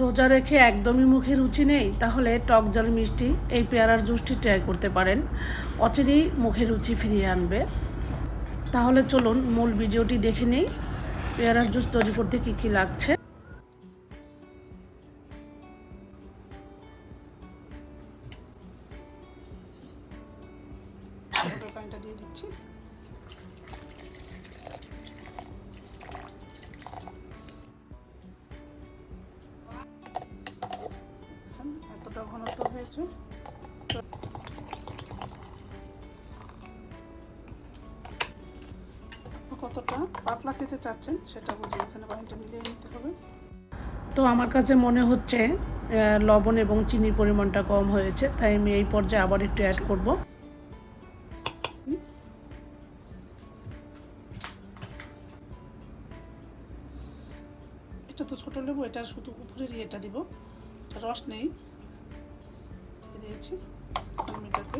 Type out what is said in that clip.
রোজা রেখে একদমই মুখে রুচি নেই, তাহলে টক জল মিষ্টি এই পেয়ারার জুসটি ট্রাই করতে পারেন। অচিরেই মুখে রুচি ফিরিয়ে আনবে। তাহলে চলুন মূল ভিডিওটি দেখে নেই, পেয়ারার জুস তৈরি করতে কী কী লাগছে। দিয়ে দিচ্ছি। এতটা ঘনত্ব হয়েছে। কতটা পাতলা খেতে চাচ্ছেন সেটা বুঝে এখানে পানিটা মিলিয়ে নিতে হবে। তো আমার কাছে মনে হচ্ছে লবণ এবং চিনির পরিমাণটা কম হয়েছে তাই আমি এই পর্যায়ে আবার একটু অ্যাড করব। এটা তো ছোটো লেবু এটা শুধু উপরের ইয়েটা দিব রস নেই। দিয়ে দিয়েছি আমি এটাকে